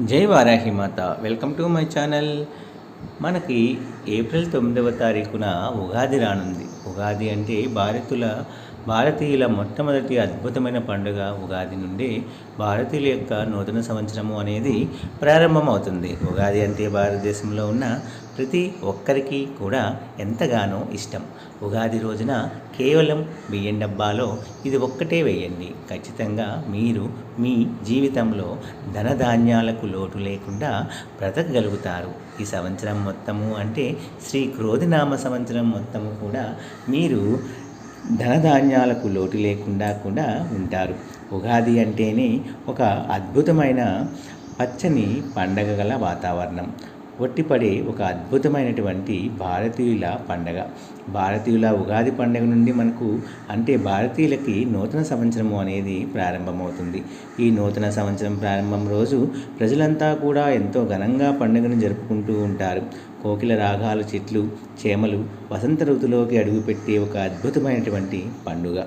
జై వారాహి మాత. Welcome to my channel. మనకి April తొమ్మిదవ తారీఖున ఉగాది రానుంది. ఉగాది అంటే భారతుల భారతీయుల మొట్టమొదటి అద్భుతమైన పండుగ ఉగాది నుండి భారతీయుల యొక్క నూతన సంవత్సరము అనేది ప్రారంభమవుతుంది. ఉగాది అంటే భారతదేశంలో ఉన్న ప్రతి ఒక్కరికి కూడా ఎంతగానో ఇష్టం. ఉగాది రోజున కేవలం బియ్యం డబ్బాలో ఇది ఒక్కటే వేయండి ఖచ్చితంగా మీరు మీ జీవితంలో ధనధాన్యాలకు లోటు లేకుండా బ్రతకగలుగుతారు. ఈ సంవత్సరం మొత్తము అంటే శ్రీ క్రోధినామ సంవత్సరం మొత్తము కూడా మీరు ధనధాన్యాలకు లోటు లేకుండా కూడా ఉంటారు. ఉగాది అంటేనే ఒక అద్భుతమైన పచ్చని పండగ గల వాతావరణం. ఒట్టిపడే ఒక అద్భుతమైనటువంటి భారతీయుల పండగ. భారతీయుల ఉగాది పండగ నుండి మనకు అంటే భారతీయులకి నూతన సంవత్సరము అనేది ప్రారంభమవుతుంది. ఈ నూతన సంవత్సరం ప్రారంభం రోజు ప్రజలంతా కూడా ఎంతో ఘనంగా పండుగను జరుపుకుంటూ ఉంటారు. కోకిల రాగాలు చెట్లు చేమలు వసంత ఋతులోకి అడుగుపెట్టే ఒక అద్భుతమైనటువంటి పండుగ.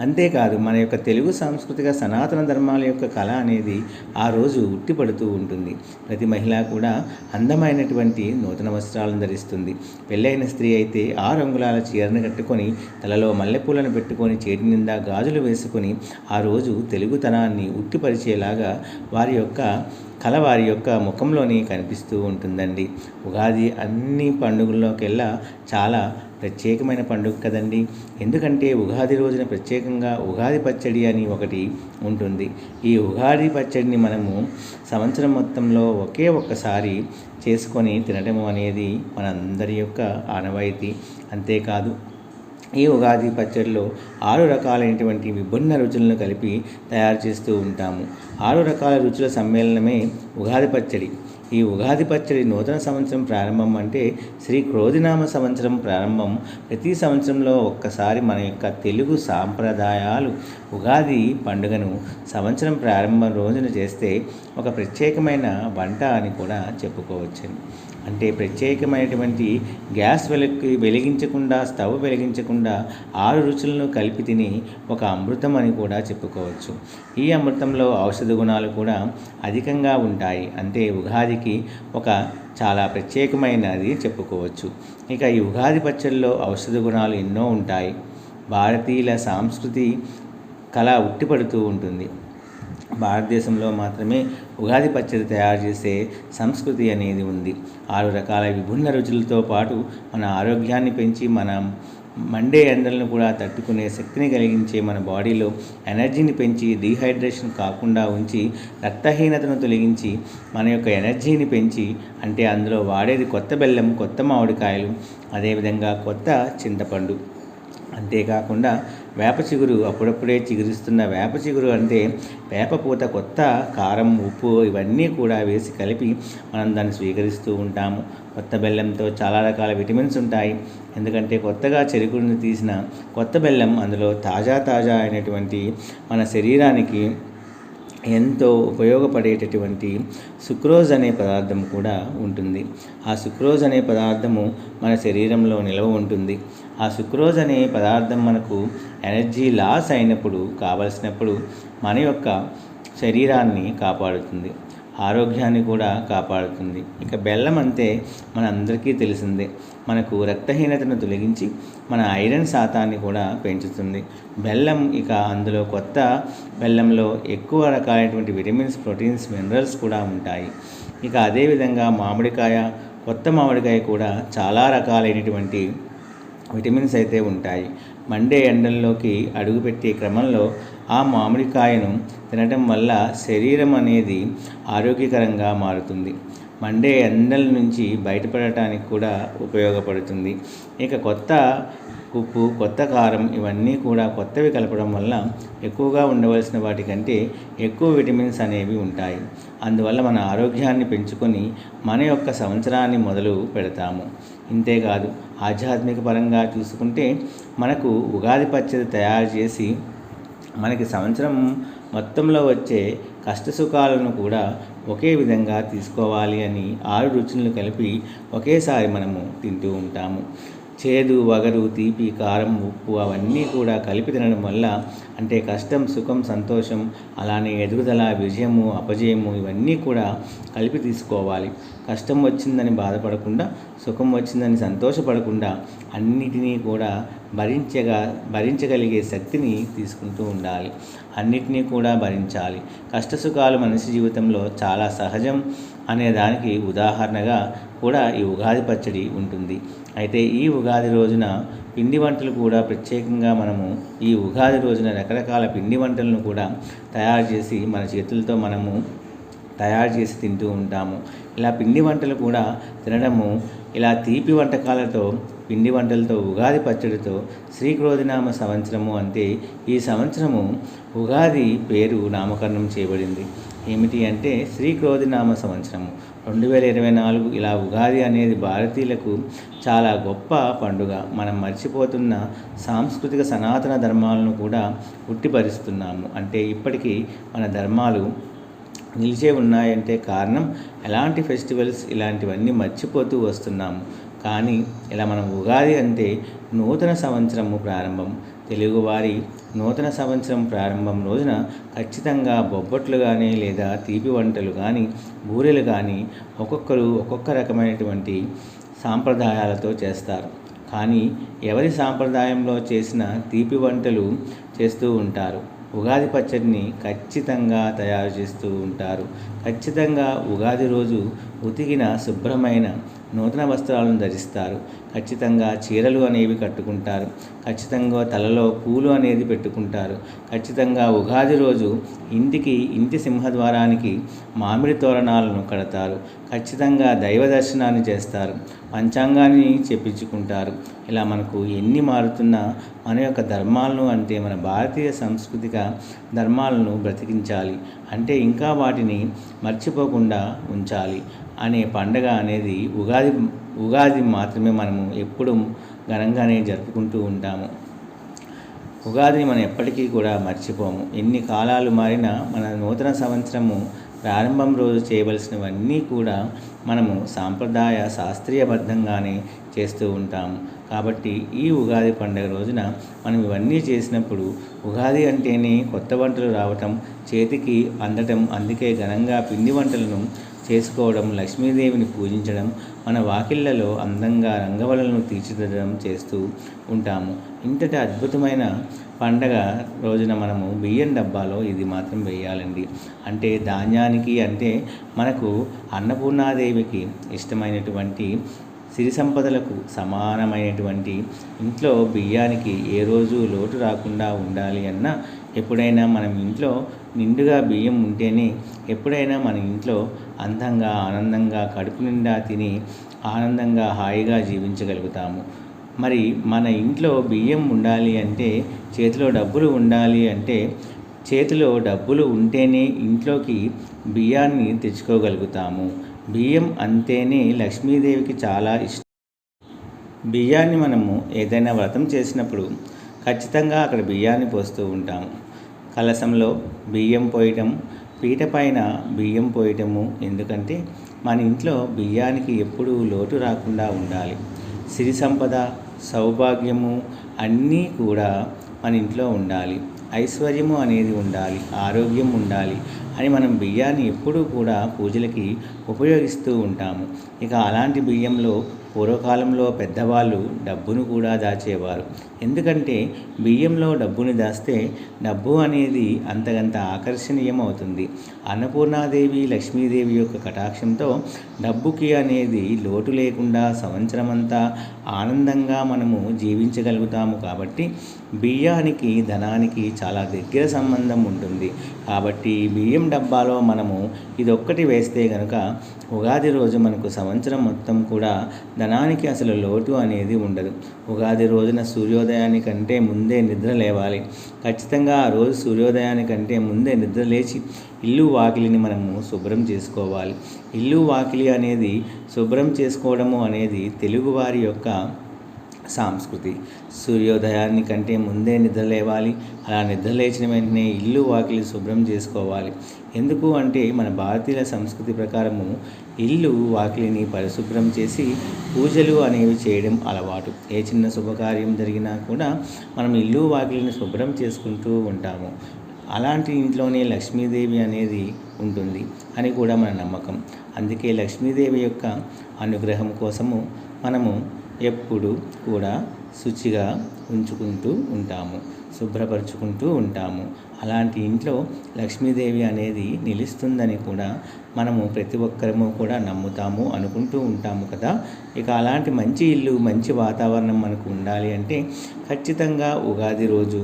అంతేకాదు మన యొక్క తెలుగు సాంస్కృతిక సనాతన ధర్మాల యొక్క కళ అనేది ఆ రోజు ఉట్టిపడుతూ ఉంటుంది. ప్రతి మహిళ కూడా అందమైనటువంటి నూతన వస్త్రాలను ధరిస్తుంది. పెళ్ళైన స్త్రీ అయితే ఆ రంగులాల చీరను కట్టుకొని తలలో మల్లెపూలను పెట్టుకొని చేతి నిండా గాజులు వేసుకొని ఆ రోజు తెలుగుతనాన్ని ఉట్టిపరిచేలాగా వారి యొక్క కళ వారి యొక్క ముఖంలోని కనిపిస్తూ ఉంటుందండి. ఉగాది అన్ని పండుగల్లోకెల్లా చాలా ప్రత్యేకమైన పండుగ కదండి. ఎందుకంటే ఉగాది రోజున ప్రత్యేకంగా ఉగాది పచ్చడి అని ఒకటి ఉంటుంది. ఈ ఉగాది పచ్చడిని మనము సంవత్సరం మొత్తంలో ఒకే ఒక్కసారి చేసుకొని తినడం అనేది మనందరి యొక్క ఆనవాయితీ. అంతేకాదు ఈ ఉగాది పచ్చడిలో ఆరు రకాలైనటువంటి విభిన్న రుచులను కలిపి తయారు చేస్తూ ఉంటాము. ఆరు రకాల రుచుల సమ్మేళనమే ఉగాది పచ్చడి. ఈ ఉగాది పచ్చడి నూతన సంవత్సరం ప్రారంభం అంటే శ్రీ క్రోధినామ సంవత్సరం ప్రారంభం. ప్రతి సంవత్సరంలో ఒక్కసారి మన యొక్క తెలుగు సాంప్రదాయాలు ఉగాది పండుగను సంవత్సరం ప్రారంభం రోజున చేస్తే ఒక ప్రత్యేకమైన వంట అని కూడా చెప్పుకోవచ్చు అంటే ప్రత్యేకమైనటువంటి గ్యాస్ వెలకి వెలిగించకుండా స్టవ్ వెలిగించకుండా ఆరు రుచులను కలిపి తిని ఒక అమృతం అని కూడా చెప్పుకోవచ్చు. ఈ అమృతంలో ఔషధ గుణాలు కూడా అధికంగా ఉంటాయి. అంటే ఉగాదికి ఒక చాలా ప్రత్యేకమైనది చెప్పుకోవచ్చు. ఇక ఈ ఉగాది పచ్చడిలో ఔషధ గుణాలు ఎన్నో ఉంటాయి. భారతీయుల సాంస్కృతి కళ ఉట్టిపడుతూ ఉంటుంది. భారతదేశంలో మాత్రమే ఉగాది పచ్చడి తయారు చేసే సంస్కృతి అనేది ఉంది. ఆరు రకాల విభిన్న రుచులతో పాటు మన ఆరోగ్యాన్ని పెంచి మన మండే ఎండలను కూడా తట్టుకునే శక్తిని కలిగించే మన బాడీలో ఎనర్జీని పెంచి డీహైడ్రేషన్ కాకుండా ఉంచి రక్తహీనతను తొలగించి మన యొక్క ఎనర్జీని పెంచి అంటే అందులో వాడేది కొత్త బెల్లం కొత్త మామిడికాయలు అదేవిధంగా కొత్త చింతపండు. అంతేకాకుండా వేప చిగురు అప్పుడప్పుడే చిగురిస్తున్న వేప చిగురు అంటే వేపపూత కొత్త కారం ఉప్పు ఇవన్నీ కూడా వేసి కలిపి మనం దాన్ని స్వీకరిస్తూ ఉంటాము. కొత్త బెల్లంతో చాలా రకాల విటమిన్స్ ఉంటాయి. ఎందుకంటే కొత్తగా చెరుకుని తీసిన కొత్త బెల్లం అందులో తాజా తాజా అయినటువంటి మన శరీరానికి ఎంతో ఉపయోగపడేటటువంటి సుక్రోజ్ అనే పదార్థం కూడా ఉంటుంది. ఆ సుక్రోజ్ అనే పదార్థము మన శరీరంలో నిల్వ ఉంటుంది. ఆ సుక్రోజ్ అనే పదార్థం మనకు ఎనర్జీ లాస్ అయినప్పుడు కావలసినప్పుడు మన యొక్క శరీరాన్ని కాపాడుతుంది. ఆరోగ్యాన్ని కూడా కాపాడుతుంది. ఇక బెల్లం అంతే మన అందరికీ తెలిసిందే. మనకు రక్తహీనతను తొలగించి మన ఐరన్ శాతాన్ని కూడా పెంచుతుంది. బెల్లం ఇక అందులో కొత్త బెల్లంలో ఎక్కువ రకాలైనటువంటి విటమిన్స్ ప్రోటీన్స్ మినరల్స్ కూడా ఉంటాయి. ఇక అదేవిధంగా మామిడికాయ కొత్త మామిడికాయ కూడా చాలా రకాలైనటువంటి విటమిన్స్ అయితే ఉంటాయి. మండే ఎండల్లోకి అడుగుపెట్టే క్రమంలో ఆ మామిడికాయను తినటం వల్ల శరీరం అనేది ఆరోగ్యకరంగా మారుతుంది. మండే ఎండల నుంచి బయటపడటానికి కూడా ఉపయోగపడుతుంది. ఇక కొత్త ఉప్పు కొత్త కారం ఇవన్నీ కూడా కొత్తవి కలపడం వల్ల ఎక్కువగా ఉండవలసిన వాటికంటే ఎక్కువ విటమిన్స్ అనేవి ఉంటాయి. అందువల్ల మన ఆరోగ్యాన్ని పెంచుకొని మన యొక్క సంవత్సరాన్ని మొదలు పెడతాము. ఇంతేకాదు ఆధ్యాత్మిక పరంగా చూసుకుంటే మనకు ఉగాది పచ్చడి తయారు చేసి మనకి సంవత్సరం మొత్తంలో వచ్చే కష్టసుఖాలను కూడా ఒకే విధంగా తీసుకోవాలి అని ఆరు రుచులను కలిపి ఒకేసారి మనము తింటూ ఉంటాము. చేదు వగరు తీపి కారం ఉప్పు అవన్నీ కూడా కలిపి తినడం వల్ల అంటే కష్టం సుఖం సంతోషం అలానే ఎదుగుదల విజయము అపజయము ఇవన్నీ కూడా కలిపి తీసుకోవాలి. కష్టం వచ్చిందని బాధపడకుండా సుఖం వచ్చిందని సంతోషపడకుండా అన్నిటినీ కూడా భరించగా భరించగలిగే శక్తిని తీసుకుంటూ ఉండాలి. అన్నిటినీ కూడా భరించాలి. కష్టసుఖాలు మనిషి జీవితంలో చాలా సహజం అనే దానికి ఉదాహరణగా కూడా ఈ ఉగాది పచ్చడి ఉంటుంది. అయితే ఈ ఉగాది రోజున పిండి వంటలు కూడా ప్రత్యేకంగా మనము ఈ ఉగాది రోజున రకరకాల పిండి వంటలను కూడా తయారు చేసి మన చేతులతో మనము తయారు చేసి తింటూ ఉంటాము. ఇలా పిండి వంటలు కూడా తినడము ఇలా తీపి వంటకాలతో పిండి వంటలతో ఉగాది పచ్చడితో శ్రీక్రోధినామ సంవత్సరము అంటే ఈ సంవత్సరము ఉగాది పేరు నామకరణం చేయబడింది. ఏమిటి అంటే శ్రీక్రోధినామ సంవత్సరము. రెండు వేల ఇరవై నాలుగు ఇలా ఉగాది అనేది భారతీయులకు చాలా గొప్ప పండుగ. మనం మర్చిపోతున్న సాంస్కృతిక సనాతన ధర్మాలను కూడా ఉట్టిపరుస్తున్నాము. అంటే ఇప్పటికీ మన ధర్మాలు నిలిచే ఉన్నాయంటే కారణం ఎలాంటి ఫెస్టివల్స్ ఇలాంటివన్నీ మర్చిపోతూ వస్తున్నాము. కానీ ఇలా మనం ఉగాది అంటే నూతన సంవత్సరము ప్రారంభం తెలుగువారి నూతన సంవత్సరం ప్రారంభం రోజున ఖచ్చితంగా బొబ్బట్లు కానీ లేదా తీపి వంటలు కానీ బూరెలు కానీ ఒక్కొక్కరు ఒక్కొక్క రకమైనటువంటి సాంప్రదాయాలతో చేస్తారు. కానీ ఎవరి సాంప్రదాయంలో చేసిన తీపి వంటలు చేస్తూ ఉంటారు? ఉగాది పచ్చడిని ఖచ్చితంగా తయారు చేస్తూ ఉంటారు. ఖచ్చితంగా ఉగాది రోజు ఉతికిన శుభ్రమైన నూతన వస్త్రాలను ధరిస్తారు. ఖచ్చితంగా చీరలు అనేవి కట్టుకుంటారు. ఖచ్చితంగా తలలో పూలు అనేది పెట్టుకుంటారు. ఖచ్చితంగా ఉగాది రోజు ఇంటికి ఇంటి సింహద్వారానికి మామిడి తోరణాలను కడతారు. ఖచ్చితంగా దైవ దర్శనాన్ని చేస్తారు. పంచాంగాన్ని చెప్పించుకుంటారు. ఇలా మనకు ఎన్ని మారుతున్నా మన యొక్క ధర్మాలను అంటే మన భారతీయ సాంస్కృతిక ధర్మాలను బ్రతికించాలి. అంటే ఇంకా వాటిని మర్చిపోకుండా ఉంచాలి. అనే పండగ అనేది ఉగాది ఉగాది మాత్రమే మనము ఎప్పుడు ఘనంగానే జరుపుకుంటూ ఉంటాము. ఉగాదిని మనం ఎప్పటికీ కూడా మర్చిపోము. ఎన్ని కాలాలు మారినా మన నూతన సంవత్సరము ప్రారంభం రోజు చేయవలసినవన్నీ కూడా మనము సాంప్రదాయ శాస్త్రీయబద్ధంగానే చేస్తూ ఉంటాము కాబట్టి ఈ ఉగాది పండుగ రోజున మనం ఇవన్నీ చేసినప్పుడు ఉగాది అంటేనే కొత్త వంటలు రావటం చేతికి అందటం అందుకే ఘనంగా పిండి వంటలను చేసుకోవడం లక్ష్మీదేవిని పూజించడం మన వాకిళ్ళలో అందంగా రంగవలను తీర్చిదిద్దడం చేస్తూ ఉంటాము. ఇంతటి అద్భుతమైన పండగ రోజున మనము బియ్యం డబ్బాలో ఇది మాత్రం వేయాలండి. అంటే ధాన్యానికి అంటే మనకు అన్నపూర్ణాదేవికి ఇష్టమైనటువంటి సిరి సంపదలకు సమానమైనటువంటి ఇంట్లో బియ్యానికి ఏ రోజు లోటు రాకుండా ఉండాలి అన్న ఎప్పుడైనా మనం ఇంట్లో నిండుగా బియ్యం ఉంటేనే ఎప్పుడైనా మన ఇంట్లో అందంగా ఆనందంగా కడుపు నిండా తిని ఆనందంగా హాయిగా జీవించగలుగుతాము. మరి మన ఇంట్లో బియ్యం ఉండాలి అంటే చేతిలో డబ్బులు ఉండాలి అంటే చేతిలో డబ్బులు ఉంటేనే ఇంట్లోకి బియ్యాన్ని తెచ్చుకోగలుగుతాము. బియ్యం అంటేనే లక్ష్మీదేవికి చాలా ఇష్టం. బియ్యాన్ని మనము ఏదైనా వ్రతం చేసినప్పుడు ఖచ్చితంగా అక్కడ బియ్యాన్ని పోస్తూ ఉంటాము. కలసంలో బియ్యం పోయటం పీట పైన బియ్యం పోయటము ఎందుకంటే మన ఇంట్లో బియ్యానికి ఎప్పుడూ లోటు రాకుండా ఉండాలి. సిరి సంపద సౌభాగ్యము అన్నీ కూడా మన ఇంట్లో ఉండాలి. ఐశ్వర్యము అనేది ఉండాలి. ఆరోగ్యం ఉండాలి అని మనం బియ్యాన్ని ఎప్పుడూ కూడా పూజలకి ఉపయోగిస్తూ ఉంటాము. ఇక అలాంటి బియ్యంలో పూర్వకాలంలో పెద్దవాళ్ళు డబ్బును కూడా దాచేవారు. ఎందుకంటే బియ్యంలో డబ్బుని దాస్తే డబ్బు అనేది అంతకంత ఆకర్షణీయం అవుతుంది అన్నపూర్ణాదేవి లక్ష్మీదేవి యొక్క కటాక్షంతో డబ్బుకి అనేది లోటు లేకుండా సంవత్సరమంతా ఆనందంగా మనము జీవించగలుగుతాము కాబట్టి బియ్యానికి ధనానికి చాలా దగ్గర సంబంధం ఉంటుంది. కాబట్టి బియ్యం డబ్బాలో మనము ఇదొక్కటి వేస్తే కనుక ఉగాది రోజు మనకు సంవత్సరం మొత్తం కూడా ధనానికి అసలు లోటు అనేది ఉండదు. ఉగాది రోజున సూర్యోదయానికంటే ముందే నిద్ర లేవాలి. ఖచ్చితంగా ఆ రోజు సూర్యోదయానికంటే ముందే నిద్ర లేచి ఇల్లు వాకిలిని మనము శుభ్రం చేసుకోవాలి. ఇల్లు వాకిలి అనేది శుభ్రం చేసుకోవడము అనేది తెలుగువారి యొక్క సాంస్కృతి. సూర్యోదయాన్ని కంటే ముందే నిద్ర లేవాలి. అలా నిద్ర లేచిన వెంటనే ఇల్లు వాకిలి శుభ్రం చేసుకోవాలి. ఎందుకు అంటే మన భారతీయుల సంస్కృతి ప్రకారము ఇల్లు వాకిలిని పరిశుభ్రం చేసి పూజలు అనేవి చేయడం అలవాటు. ఏ చిన్న శుభకార్యం జరిగినా కూడా మనం ఇల్లు వాకిలిని శుభ్రం చేసుకుంటూ ఉంటాము. అలాంటి ఇంట్లోనే లక్ష్మీదేవి అనేది ఉంటుంది అని కూడా మన నమ్మకం. అందుకే లక్ష్మీదేవి యొక్క అనుగ్రహం కోసము మనము ఎప్పుడు కూడా శుచిగా ఉంచుకుంటూ ఉంటాము శుభ్రపరుచుకుంటూ ఉంటాము. అలాంటి ఇంట్లో లక్ష్మీదేవి అనేది నిలుస్తుందని కూడా మనము ప్రతి ఒక్కరము కూడా నమ్ముతాము అనుకుంటూ ఉంటాము కదా. ఇక అలాంటి మంచి ఇల్లు మంచి వాతావరణం మనకు ఉండాలి అంటే ఖచ్చితంగా ఉగాది రోజు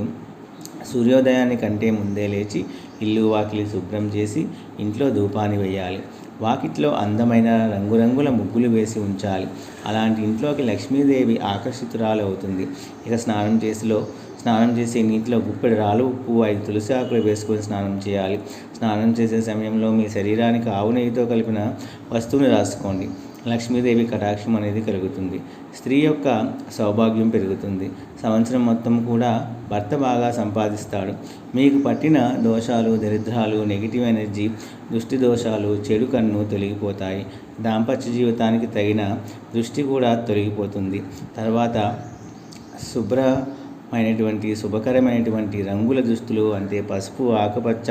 సూర్యోదయానికంటే ముందే లేచి ఇల్లు వాకిలి శుభ్రం చేసి ఇంట్లో ధూపాన్ని వేయాలి. వాకిట్లో అందమైన రంగురంగుల ముగ్గులు వేసి ఉంచాలి. అలాంటి ఇంట్లోకి లక్ష్మీదేవి ఆకర్షితురాలు అవుతుంది ఇక స్నానం చేసిలో స్నానం చేసే నీటిలో గుప్పెడు రాళ్ళు ఉప్పు ఐదు తులసి ఆకులు వేసుకొని స్నానం చేయాలి. స్నానం చేసే సమయంలో మీ శరీరానికి ఆవు నెయ్యితో కలిపిన వస్తువుని రాసుకోండి. లక్ష్మీదేవి కటాక్షం అనేది కలుగుతుంది. స్త్రీ యొక్క సౌభాగ్యం పెరుగుతుంది. సంవత్సరం మొత్తం కూడా భర్త బాగా సంపాదిస్తాడు. మీకు పట్టిన దోషాలు దరిద్రాలు నెగిటివ్ ఎనర్జీ దృష్టి దోషాలు చెడు కన్ను తొలగిపోతాయి. దాంపత్య జీవితానికి తగిన దృష్టి కూడా తొలగిపోతుంది. తర్వాత శుభ్ర అయినటువంటి శుభకరమైనటువంటి రంగుల దుస్తులు అంటే పసుపు ఆకుపచ్చ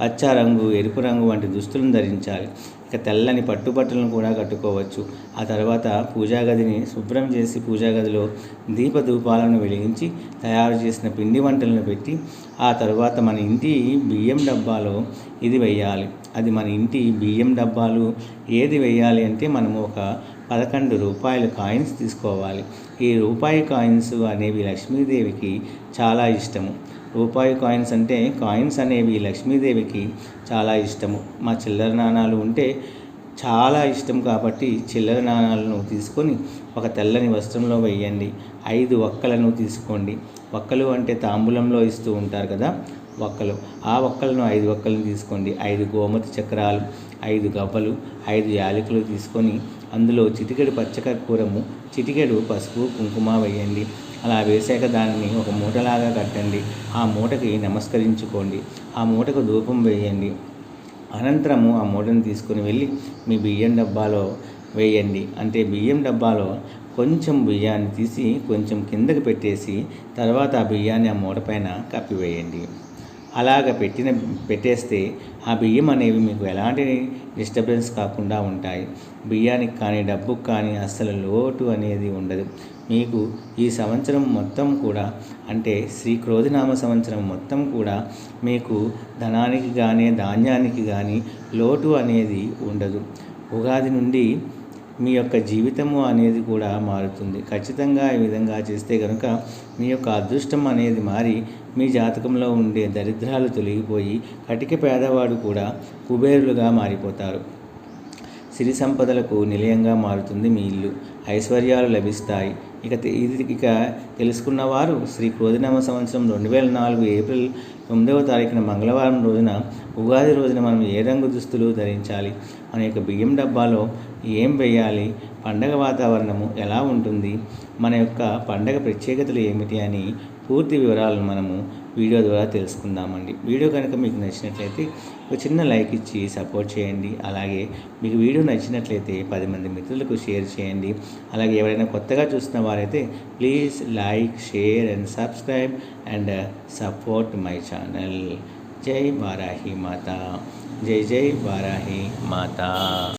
పచ్చ రంగు ఎరుపు రంగు వంటి దుస్తులను ధరించాలి. ఇక తెల్లని పట్టుబట్టలను కూడా కట్టుకోవచ్చు. ఆ తర్వాత పూజా గదిని శుభ్రం చేసి పూజా గదిలో దీపధూపాలను వెలిగించి తయారు చేసిన పిండి వంటలను పెట్టి ఆ తర్వాత మన ఇంటి బియ్యం డబ్బాలో ఇది వేయాలి అది మన ఇంటి బియ్యం డబ్బాలు ఏది వేయాలి అంటే మనము ఒక పదకొండు రూపాయల కాయిన్స్ తీసుకోవాలి. ఈ రూపాయి కాయిన్స్ అనేవి లక్ష్మీదేవికి చాలా ఇష్టము. రూపాయి కాయిన్స్ అంటే కాయిన్స్ అనేవి లక్ష్మీదేవికి చాలా ఇష్టము. మా చిల్లర నాణాలు ఉంటే చాలా ఇష్టం కాబట్టి చిల్లర నాణాలను తీసుకొని ఒక తెల్లని వస్త్రంలో వేయండి. ఐదు ఒక్కలను తీసుకోండి. ఒక్కలు అంటే తాంబూలంలో ఇస్తూ ఉంటారు కదా ఒక్కలు. ఆ ఒక్కలను ఐదు ఒక్కలను తీసుకోండి. ఐదు గోమతి చక్రాలు ఐదు గవ్వలు ఐదు యాలకులు తీసుకొని అందులో చిటికెడు పచ్చకర్పూరము చిటికెడు పసుపు కుంకుమ వేయండి. అలా వేసాక దాన్ని ఒక మూటలాగా కట్టండి. ఆ మూటకి నమస్కరించుకోండి. ఆ మూటకు ధూపం వేయండి. అనంతరము ఆ మూటను తీసుకుని వెళ్ళి మీ బియ్యం డబ్బాలో వేయండి. అంటే బియ్యం డబ్బాలో కొంచెం బియ్యాన్ని తీసి కొంచెం కిందకి పెట్టేసి తర్వాత ఆ బియ్యాన్ని ఆ మూట పైన కప్పివేయండి అలాగ పెట్టిన పెట్టేస్తే ఆ బియ్యం అనేవి మీకు ఎలాంటి డిస్టర్బెన్స్ కాకుండా ఉంటాయి. బియ్యానికి కానీ డబ్బుకు కానీ అస్సలు లోటు అనేది ఉండదు. మీకు ఈ సంవత్సరం మొత్తం కూడా అంటే శ్రీ క్రోధినామ సంవత్సరం మొత్తం కూడా మీకు ధనానికి కానీ ధాన్యానికి కానీ లోటు అనేది ఉండదు. ఉగాది నుండి మీ యొక్క జీవితము అనేది కూడా మారుతుంది. ఖచ్చితంగా ఈ విధంగా చేస్తే కనుక మీ యొక్క అదృష్టం అనేది మారి మీ జాతకంలో ఉండే దరిద్రాలు తొలగిపోయి కటిక పేదవాడు కూడా కుబేరులుగా మారిపోతారు. సిరి సంపదలకు నిలయంగా మారుతుంది మీ ఇల్లు. ఐశ్వర్యాలు లభిస్తాయి. ఇక ఇది ఇక తెలుసుకున్నవారు శ్రీ క్రోధినామ సంవత్సరం రెండు వేల నాలుగు ఏప్రిల్ తొమ్మిదవ తారీఖున మంగళవారం రోజున ఉగాది రోజున మనం ఏ రంగు దుస్తులు ధరించాలి? మన యొక్క బియ్యం డబ్బాలో ఏం వేయాలి? పండగ వాతావరణము ఎలా ఉంటుంది? మన యొక్క పండగ ప్రత్యేకతలు ఏమిటి అని పూర్తి వివరాలను మనము వీడియో ద్వారా తెలుసుకుందామండి. వీడియో కనుక మీకు నచ్చినట్లయితే ఒక చిన్న లైక్ ఇచ్చి సపోర్ట్ చేయండి. అలాగే మీకు వీడియో నచ్చినట్లయితే పది మంది మిత్రులకు షేర్ చేయండి. అలాగే ఎవరైనా కొత్తగా చూస్తున్న వారైతే please like share and subscribe and support my channel. జై వారాహి మాత. జై జై వారాహి మాత.